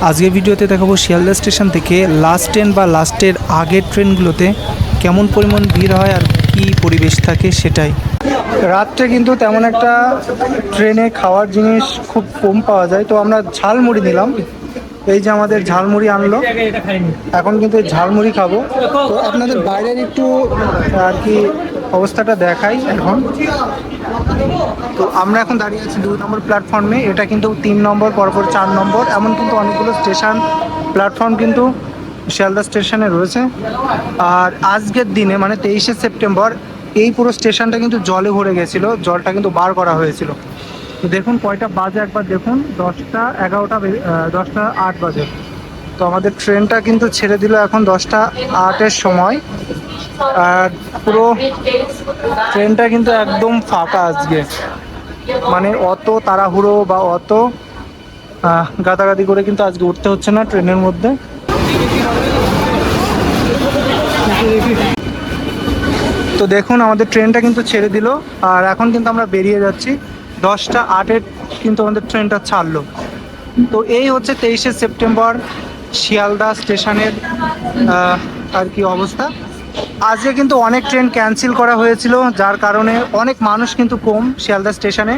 আজকের ভিডিওতে দেখাবো শিয়ালদা স্টেশন থেকে লাস্ট ট্রেন বা লাস্টের আগের ট্রেনগুলোতে কেমন পরিমাণ ভিড় হয় আর কি পরিবেশ থাকে সেটাই। রাত্রে কিন্তু তেমন একটা ট্রেনে খাওয়ার জিনিস খুব কম পাওয়া যায়। তো আমরা ঝালমুড়ি নিলাম। এই যে আমাদের ঝালমুড়ি আনলো। এখন কিন্তু ঝালমুড়ি খাব। তো আপনাদের বাইরের একটু আর কি অবস্থাটা দেখাই এখন। তো আমরা এখন দাঁড়িয়ে আছি দুই নম্বর প্ল্যাটফর্মে। এটা কিন্তু তিন নম্বর, পরপর চার নম্বর, এমন কিন্তু অনেকগুলো স্টেশন, প্ল্যাটফর্ম কিন্তু শিয়ালদা স্টেশনে রয়েছে। আর আজকের দিনে মানে তেইশে সেপ্টেম্বর, এই পুরো স্টেশনটা কিন্তু জলে ভরে গেছিল, জলটা কিন্তু বার করা হয়েছিল। দেখুন কয়টা বাজে একবার দেখুন, দশটা এগারোটা দশটা আট বাজে। তো আমাদের ট্রেনটা কিন্তু ছেড়ে দিল এখন দশটা আটের সময়। আর পুরো ট্রেনটা কিন্তু একদম ফাঁকা আজকে। মানে অত তাড়াহুড়ো বা অত গাদাগাদি করে কিন্তু আজকে উঠতে হচ্ছে না ট্রেনের মধ্যে। তো দেখুন, আমাদের ট্রেনটা কিন্তু ছেড়ে দিল। আর এখন কিন্তু আমরা বেরিয়ে যাচ্ছি। দশটা আটের কিন্তু আমাদের ট্রেনটা ছাড়লো। তো এই হচ্ছে তেইশে সেপ্টেম্বর। শিয়ালদা স্টেশনের আর কি অবস্থা। আজকে কিন্তু অনেক ট্রেন ক্যান্সেল করা হয়েছিল যার কারণে অনেক মানুষ কিন্তু কম শিয়ালদা স্টেশনে।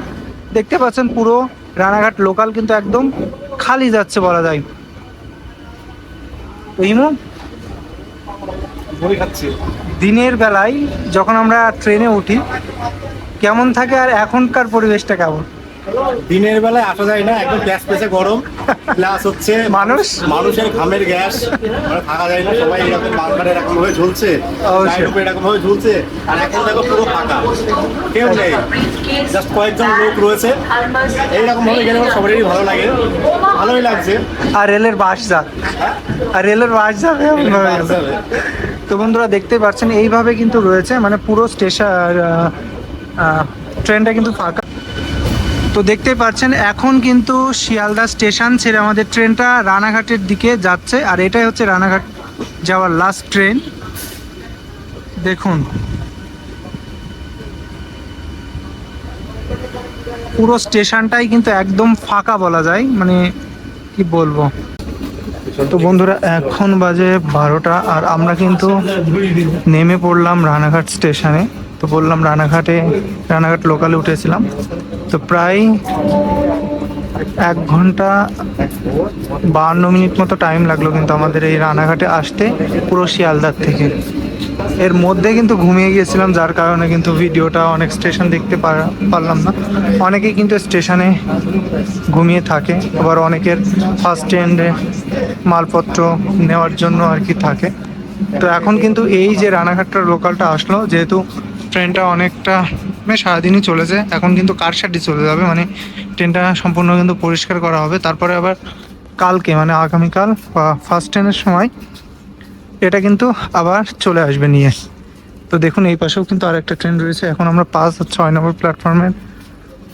দেখতে পাচ্ছেন পুরো রানাঘাট লোকাল কিন্তু একদম খালি যাচ্ছে বলা যায়। ইমু? দিনের বেলায় যখন আমরা ট্রেনে উঠি কেমন থাকে আর এখনকার পরিবেশটা কেমন? দিনের বেলায় আসা যায় না একদম গ্যাস পেছে গরম। প্লাস হচ্ছে মানুষ? মানুষের ঘামের গ্যাস মানে থাকা যায় না সবাই এরকম বারবার এরকম ভাবে ঝুলছে। এরকম ভাবে ঝুলছে আর এখন দেখো পুরো ফাঁকা। কেউ নেই। জাস্ট কয়েকজন লোক রয়েছে। এইরকম ভাবে গেলে সবারই ভালো লাগে। ভালোই লাগছে। আর রেলের বাস যাক। আর রেলের বাস বাস যাবে। তো বন্ধুরা দেখতে পাচ্ছেন এইভাবে কিন্তু রয়েছে। মানে পুরো স্টেশন ট্রেনটা কিন্তু ফাঁকা। তো দেখতে পাচ্ছেন, এখন কিন্তু শিয়ালদা স্টেশন ছেড়ে আমাদের ট্রেনটা রানাঘাটের দিকে যাচ্ছে, আর এটাই হচ্ছে রানাঘাট যাওয়ার লাস্ট ট্রেন দেখুন। পুরো স্টেশনটাই কিন্তু একদম ফাঁকা বলা যায় মানে কি বলব? তো বন্ধুরা, এখন বাজে বারোটা, আর আমরা কিন্তু নেমে পড়লাম রানাঘাট স্টেশনে। তো বললাম রানাঘাটে, রানাঘাট লোকালে উঠেছিলাম। তো প্রায় এক ঘণ্টা বাহান্ন মিনিট মতো টাইম লাগল কিন্তু আমাদের এই রানাঘাটে আসতে পুরো শিয়ালদার থেকে। এর মধ্যে কিন্তু ঘুমিয়ে গিয়েছিলাম, যার কারণে কিন্তু ভিডিওটা অনেক স্টেশন দেখতে পার- পারলাম না। অনেকেই কিন্তু স্টেশনে ঘুমিয়ে থাকে, আবার অনেকের ফার্স্ট স্ট্যান্ডে মালপত্র নেওয়ার জন্য আর কি থাকে। তো এখন কিন্তু এই যে রানাঘাটটা লোকালটা আসলো, যেহেতু ট্রেনটা অনেকটা মানে সারাদিনই চলেছে। এখন কিন্তু কারসাটি চলে যাবে? মানে ট্রেনটা সম্পূর্ণ কিন্তু পরিষ্কার করা হবে। তারপরে আবার কালকে মানে আগামীকাল বা ফার্স্ট ট্রেনের সময় এটা কিন্তু আবার চলে আসবে নিয়ে। তো দেখুন এই পাশেও কিন্তু আরেকটা ট্রেন রয়েছে। এখন আমরা পাঁচ আর ছয় নম্বর প্ল্যাটফর্মের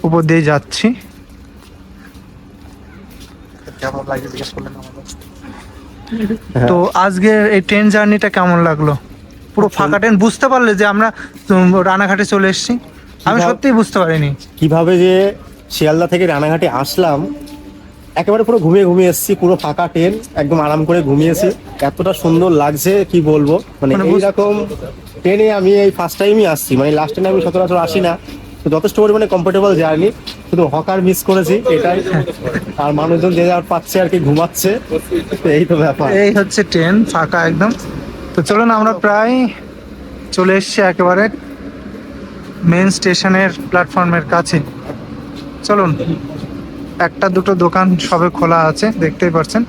উপর দিয়ে যাচ্ছি। আমাদের তো আজকে এই ট্রেন জার্নিটা কেমন লাগল? পুরো ফাঁকা ট্রেন বুঝতে পারলে যে আমরা রানাঘাটে চলে এসেছি। আমি সত্যিই বুঝতে পারিনি। কীভাবে যে শিয়ালদা থেকে রানাঘাটে আসলাম একেবারে পুরো ঘুমিয়ে ঘুমিয়ে এসেছি পুরো ফাঁকা ট্রেন একদম আরাম করে ঘুমিয়েছি। এতটা সুন্দর লাগছে কি বলব? মানে মানে এইরকম ট্রেনে আমি এই ফার্স্ট টাইমই আসছি মানে লাস্ট ট্রেনে আমি সচরাচর আসি না। তো যথেষ্ট পরিমাণে কমফোর্টেবল জার্নি শুধু হকার মিস করেছি এটাই। আর মানুষজন যে যার পাচ্ছে আর কি ঘুমাচ্ছে তো এই তো ব্যাপার। এই হচ্ছে ট্রেন ফাঁকা একদম। তো চলুন আমরা প্রায় চলে এসেছি একেবারে মেন স্টেশনের প্ল্যাটফর্মের কাছে। চলুন, একটা দুটো দোকান সবে খোলা আছে, দেখতেই পারছেন।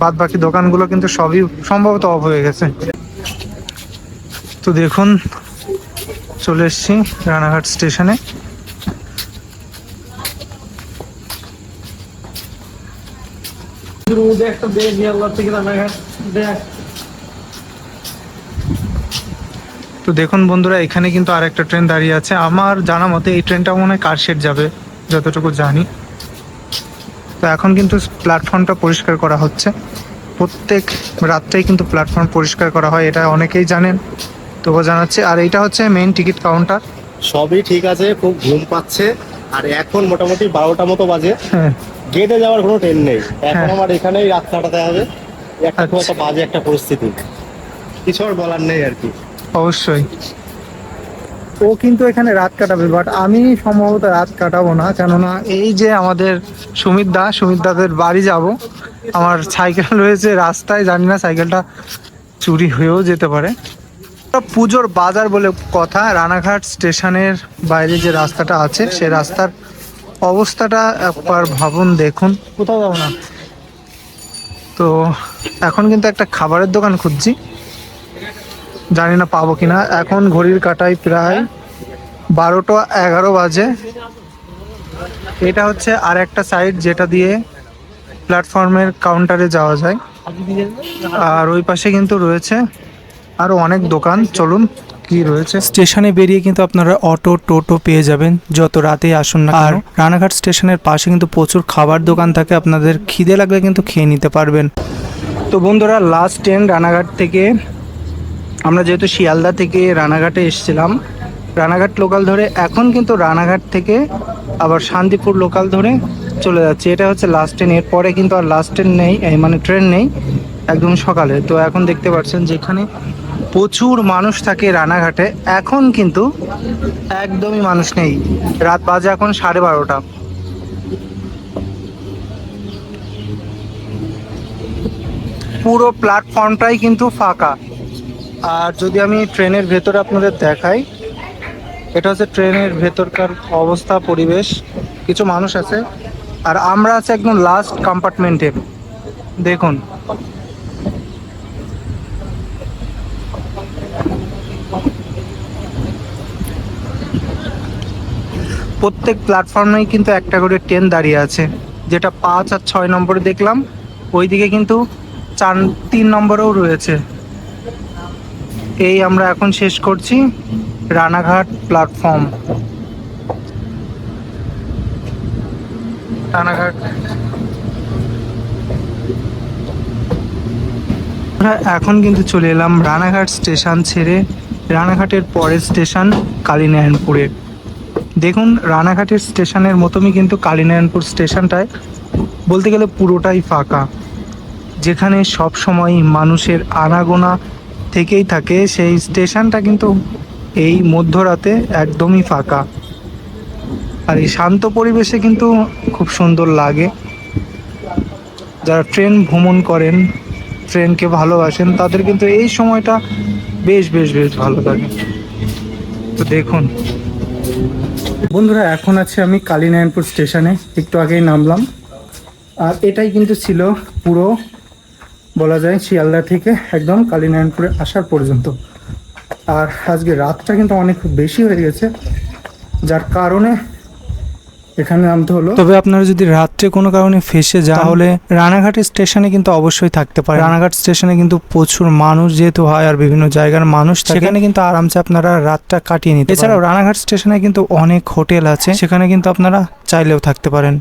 বাদ বাকি দোকানগুলো কিন্তু সবই সম্ভবত অফ হয়ে গেছে। তো দেখুন, চলে এসেছি রানাঘাট স্টেশনে। তো দেখুন বন্ধুরা এখানে কিন্তু আরেকটা ট্রেন দাঁড়িয়ে আছে। আমার জানা মতে এই ট্রেনটা মনে হয় কারশেড যাবে যতটুকু জানি। তো এখন কিন্তু প্ল্যাটফর্মটা পরিষ্কার করা হচ্ছে। প্রত্যেক রাত্রেই কিন্তু প্ল্যাটফর্ম পরিষ্কার করা হয় এটা অনেকেই জানেন। তবুও জানাচ্ছি আর এইটা হচ্ছে মেইন টিকিট কাউন্টার সবই ঠিক আছে খুব ঘুম পাচ্ছে। আর এখন মোটামুটি বারোটা মতো বাজে। হ্যাঁ। গেটে যাওয়ার কোনো ট্রেন নেই। এখন হ্যাঁ। আমার এখানেই রাত কাটাতে হবে। একটা খুব আচ্ছা। একটা বাজে একটা পরিস্থিতি। কিছু আর বলার নেই আর কি। অবশ্যই। ও কিন্তু এখানে রাত কাটাবে বাট আমি সম্ভবত রাত কাটাবো না কেননা এই যে আমাদের সুমিত দা সুমিত দাদের বাড়ি যাব আমার সাইকেল রয়েছে রাস্তায় জানি না সাইকেলটা চুরি হয়েও যেতে পারে। পুজোর বাজার বলে কথা রানাঘাট স্টেশনের বাইরে যে রাস্তাটা আছে সে রাস্তার অবস্থাটা একবার ভাবুন দেখুন। কোথাও যাব না। তো এখন কিন্তু একটা খাবারের দোকান খুঁজছি। জানি না পাবো কিনা। এখন ঘড়ির কাটায় প্রায় বারোটা এগারো বাজে। এটা হচ্ছে আর একটা সাইড যেটা দিয়ে প্ল্যাটফর্মের কাউন্টারে যাওয়া যায়। আর ওই পাশে কিন্তু রয়েছে আরও অনেক দোকান। চলুন কি রয়েছে। স্টেশনে বেরিয়ে কিন্তু আপনারা অটো টোটো পেয়ে যাবেন। যত রাতেই আসুন না আর রানাঘাট স্টেশনের পাশে কিন্তু প্রচুর খাবার দোকান থাকে। আপনাদের খিদে লাগলে কিন্তু খেয়ে নিতে পারবেন। তো বন্ধুরা লাস্ট ট্রেন রানাঘাট থেকে আমরা যেহেতু শিয়ালদা থেকে রানাঘাটে এসেছিলাম, রানাঘাট লোকাল ধরে এখন কিন্তু রানাঘাট থেকে আবার শান্তিপুর লোকাল ধরে চলে যাচ্ছে। এটা হচ্ছে লাস্ট ট্রেন এরপরে কিন্তু আর লাস্ট ট্রেন নেই মানে ট্রেন নেই, একদম সকালে। তো এখন দেখতে পাচ্ছেন যেখানে প্রচুর মানুষ থাকে রানাঘাটে, এখন কিন্তু একদমই মানুষ নেই। রাত বাজে এখন সাড়ে বারোটা। পুরো প্ল্যাটফর্মটাই কিন্তু ফাঁকা। আর যদি আমি ট্রেনের ভেতরে আপনাদের দেখাই, এটা হচ্ছে ট্রেনের ভেতরকার অবস্থা, পরিবেশ, কিছু মানুষ আছে, আর আমরা আছি একদম লাস্ট কম্পার্টমেন্টে দেখুন। প্রত্যেক প্ল্যাটফর্মেই কিন্তু একটা করে ট্রেন দাঁড়িয়ে আছে, যেটা পাঁচ আর ছয় নম্বরে দেখলাম, ওইদিকে কিন্তু চার, তিন নম্বরেও রয়েছে। এই আমরা এখন শেষ করছি রানাঘাট প্ল্যাটফর্ম রানাঘাট। এখন কিন্তু চলে এলাম রানাঘাট স্টেশন ছেড়ে, রানাঘাটের পরের স্টেশন কালীনারায়ণপুরে। দেখুন, রানাঘাটের স্টেশনের মতনই কিন্তু কালীনারায়ণপুর স্টেশনটায় বলতে গেলে পুরোটাই ফাঁকা, যেখানে সব সময় মানুষের আনাগোনা থেকেই থাকে, সেই স্টেশনটা কিন্তু এই মধ্যরাতে একদমই ফাঁকা। আর এই শান্ত পরিবেশে কিন্তু খুব সুন্দর লাগে। যারা ট্রেন ভ্রমণ করেন, ট্রেনকে ভালোবাসেন, তাদের কিন্তু এই সময়টা বেশ বেশ বেশ ভালো লাগে। তো দেখুন। বন্ধুরা, এখন আছে আমি কালীনারায়ণপুর স্টেশনে, একটু আগেই নামলাম। আর এটাই কিন্তু ছিল পুরো বলা যায় শিয়ালদা থেকে একদম কালীনারায়ণপুরে আসার পর্যন্ত। আর আজকে রাতটা কিন্তু অনেক বেশি হয়ে গেছে যার কারণে এখানে নামতে হলো। তবে আপনারা যদি রাত্রে কোনো কারণে ফেসে যা হলে রানাঘাট স্টেশনে কিন্তু অবশ্যই থাকতে পারে রানাঘাট স্টেশনে কিন্তু প্রচুর মানুষ যেহেতু হয় আর বিভিন্ন জায়গার মানুষ সেখানে কিন্তু আরামসে আপনারা রাতটা কাটিয়ে নিতে এছাড়াও রানাঘাট স্টেশনে কিন্তু অনেক হোটেল আছে সেখানে কিন্তু আপনারা চাইলেও থাকতে পারেন।